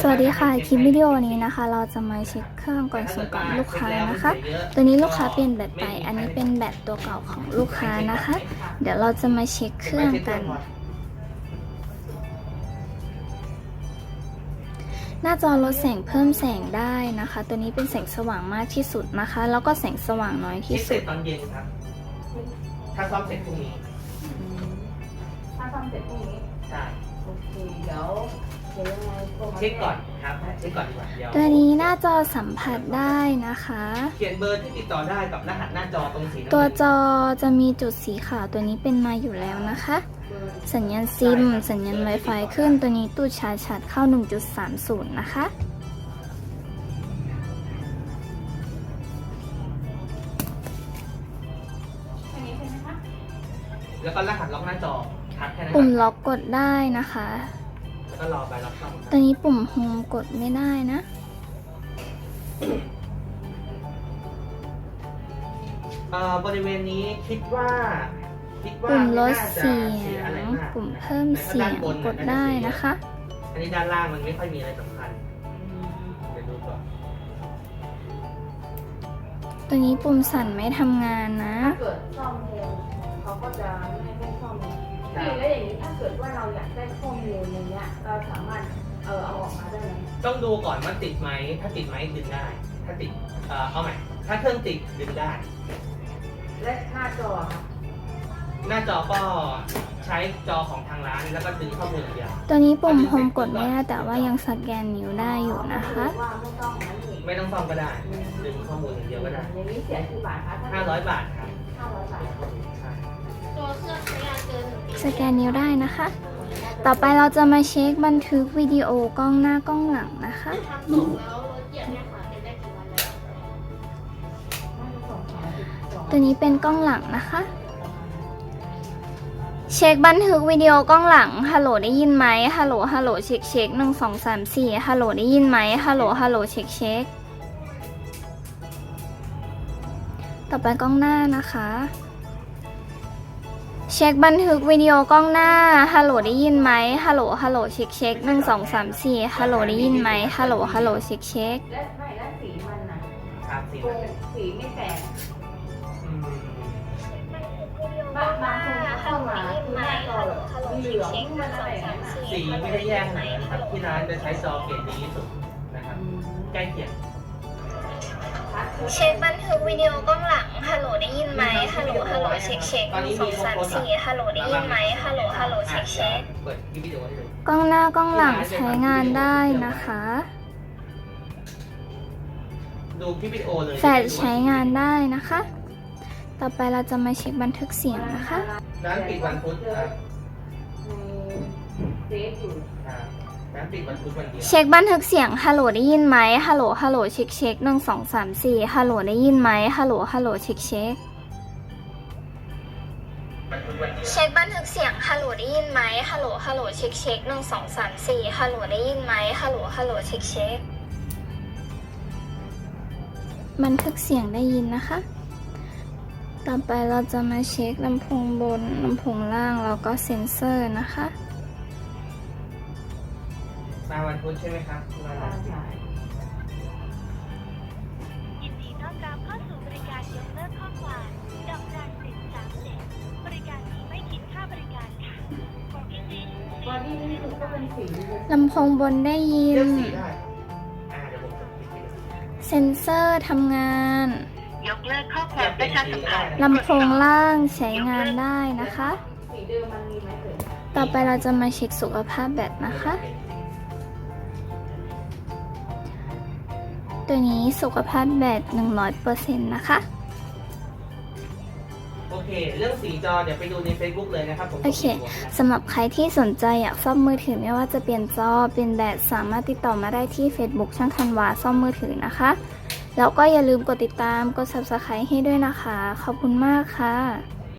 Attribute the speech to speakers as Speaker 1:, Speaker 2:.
Speaker 1: สวัสดีค่ะคลิปวิดีโอนี้นะคะ เราจะมาเช็คเครื่องก่อนส่งกับลูกค้านะคะ ตัวนี้ลูกค้าเปลี่ยนแบตไป อันนี้เป็นแบตตัวเก่าของลูกค้านะคะ เดี๋ยวเราจะมาเช็คเครื่องกัน หน้าจอลดแสงเพิ่มแสงได้นะคะ ตัวนี้เป็นแสงสว่างมากที่สุดนะคะ แล้วก็แสงสว่างน้อยที่
Speaker 2: เส
Speaker 1: สุ
Speaker 2: ร็
Speaker 1: ด
Speaker 2: จตอนเย็นครับถ้าซ่อมเสร็จพรุ่งนี้
Speaker 3: ถ้าทำเสร็จพรุ่งนี้
Speaker 2: ใช่
Speaker 3: โอเคเดี๋ยวเดี๋ยวยังไงโทรมา
Speaker 2: เช็คก่อนครับเช็คก่อนดีกว่าเดี๋ยว
Speaker 1: ตัวนี้หน้าจอสัมผัสได้นะคะ
Speaker 2: เขียนเบอร์ที่ติดต่อได้กับรหัสหน้าจอตรงสีน้ำ
Speaker 1: ตัว
Speaker 2: เงิน
Speaker 1: จอจะมีจุดสีขาวตัวนี้เป็นมาอยู่แล้วนะคะสัญญาณซิม สัญญาณ Wi-Fi ขึ้นตัวนี้ตู้ชาร์จชัดเข้า 1.30 นะคะ
Speaker 3: แค่นี้ใช่ไหมคะ
Speaker 2: แล้วก็รหัสล็อกหน้าจอ ครับแค่นั้น
Speaker 1: ปุ่ม
Speaker 2: ครับ
Speaker 1: ล็อกกดได้นะคะ
Speaker 2: แล้วก็รอใบรับซ่อมครับ
Speaker 1: ตัวนี้ปุ่มโฮมกดไม่ได้นะ
Speaker 2: เอ่อบริเวณนี้คิดว่าคิดว่า
Speaker 1: ปุ่มล
Speaker 2: ไม่
Speaker 1: ด
Speaker 2: น่าจะ
Speaker 1: เสีย
Speaker 2: เสียอะไร
Speaker 1: ง
Speaker 2: มาก
Speaker 1: ปุ่มเพิ่ม
Speaker 2: แต่
Speaker 1: เสีย
Speaker 2: ด้างนบน
Speaker 1: ก
Speaker 2: น่ะ
Speaker 1: ด
Speaker 2: น่าจ
Speaker 1: ได้
Speaker 2: เสีย
Speaker 1: นะคะ
Speaker 2: อันนี้ด้านล่างมันไม่ค่อยมีอะไรสำคัญเดี๋ยวดูก่อน
Speaker 1: ตัวนี้ปุ่มสั่นไม่ทำงานนะ
Speaker 3: ถ้าเกิดซ่อมเองเขาก็จะไม่ให้ซ่อมเอง พี่แล้วอย่างนี้ถ้าเกิดว่าเราอยากได้ข้อมูลอย่างเงี้ยเราสามารถเออเอาออกมาได้ไหม
Speaker 2: ต้องดูก่อนว่าติดไหม ถ้าติดไหมดึงได้ ถ้าติดเอ่อเอาใหม่ ถ้าเครื่องติดดึงได้
Speaker 3: และหน้าจอค่ะ
Speaker 2: หน้าจอก็ใช้จอของทางร้านแล้วก็ดึงข้อมูลอย่างเดียว
Speaker 1: ตัวนี้ปุ่มโฮมกดไม่ได้แต่ว่ายังสแกนนิ้วได้อยู่นะคะ
Speaker 3: ว่าไม่ต้องนั้นเอง
Speaker 2: ไม่ต้องซ่อมก็ได้ ดึงข้อมูลอย่างเดียวก็ได้
Speaker 3: อย่างนี้เสียกี่บาทคะถ้า
Speaker 2: 500บาทครับ
Speaker 3: ห้าร้อยบาท
Speaker 1: สแกนนิ้วได้นะคะ ต่อไปเราจะมาเช็คบันทึกวิดีโอกล้องหน้ากล้องหลังนะคะ ตัวนี้เป็นกล้องหลังนะคะ เช็คบันทึกวิดีโอกล้องหลัง ฮัลโหลได้ยินไหมฮัลโหล ฮัลโหล เช็คเช็คหนึ่งสองสามสี่ฮัลโหลได้ยินไหมฮัลโหล ฮัลโหล เช็คเช็ค ต่อไปกล้องหน้านะคะ เช็คบันทึกวิดีโอกล้องหน้า ฮัลโหลได้ยินไหม ฮัลโหล ฮัลโหลเช็คเช็คหนึ่งสองสามสี่ฮัลโหลได้ยินไหม ฮัลโหล ฮัลโหลเช็คเช็ค
Speaker 3: และไม่และสีมันนะ
Speaker 2: ครับสี
Speaker 3: โกงสีไม่แตกบางบางคนเข้ามาคือหน้าจอเหลืองมันอะไร
Speaker 2: สีไม่ได้แย่ขนาดนั้นครับที่ร้านจะใช้จอเกรดดีที่สุดนะครับใกล้เคียง
Speaker 1: เช็คบันทึกวิดีโอกล้องหลัง ฮัลโหลได้ยินไหมฮัลโหล ฮัลโหล เช็คเช็คหนึ่งสองสามสี่ฮัลโหลได้ยินไหมฮัลโหล ฮัลโหล เช็คเช็ค
Speaker 2: เปิดคลิปวิดีโอให้ดู
Speaker 1: กล้องหน้ากล้องหลังใช้งานได้นะคะ
Speaker 2: ดูคลิปวิดีโอเลย
Speaker 1: แฟลชใช้งานได้นะคะ ต่อไปเราจะมาเช็คบันทึกเสียงนะคะ
Speaker 2: ร้านปิดวันพุธครับ ร้านปิดวันพุธวันเดียว
Speaker 1: เช็คบันทึกเสียงฮัลโหลได้ยินไหมฮัลโหลฮัลโหลเช็คเช็คหนึ่งสองสามสี่ฮัลโหลได้ยินไหมฮัลโหลฮัลโหลเช็คเช็ค
Speaker 2: วันพุธวันเดียว
Speaker 1: เช็คบันทึกเสียงฮัลโหลได้ยินไหมฮัลโหลฮัลโหลเช็คเช็คหนึ่งสองสามสี่ฮัลโหลได้ยินไหมฮัลโหลฮัลโหลเช็คเช็คบันทึกเสียงได้ยินนะคะ ต่อไปเราจะมาเช็คลำโพงบนลำโพงล่างแล้วก็เซ็นเซอร์นะคะ
Speaker 2: มาวันพุธใช่ไหมครับมาร้านปิด
Speaker 4: ยินดีต้อนรับเข้าสู่บริการยกเลิกข้อความดอกจันสิบสามเจ็ดบริการนี้ไม่คิดค่าบริการค่ะ For English
Speaker 3: บอดี้นี่ก็เป็นสี
Speaker 1: ลำโพงบนได้ยิ
Speaker 2: เลือก
Speaker 1: น
Speaker 2: สีได้อ่าเดี๋ยวผมส่งคลิปให้ดู
Speaker 1: เซ็นเซอร์ทำงาน
Speaker 4: ยกเลิกข้อความประชาสัมพันธ์
Speaker 1: ลำโพงล่างใช้งานได้นะคะ
Speaker 3: สีเดิมมันมีไหมเอ่ย
Speaker 1: ต่อไปเราจะมาเช็คสุขภาพแบตนะคะ ตัวนี้สุขภาพแบต100%นะคะ
Speaker 2: โอเค เรื่องสีจอเดี๋ยวไปดูใน Facebook เลยนะครับผม
Speaker 1: โอเคสำหรับใครที่สนใจอยากซ่อมมือถือไม่ว่าจะเปลี่ยนจอเปลี่ยนแบตสามารถติดต่อมาได้ที่ Facebook ช่างธันวาซ่อมมือถือนะคะ แล้วก็อย่าลืมกดติดตามกด Subscribe ให้ด้วยนะคะ ขอบคุณมากค่ะ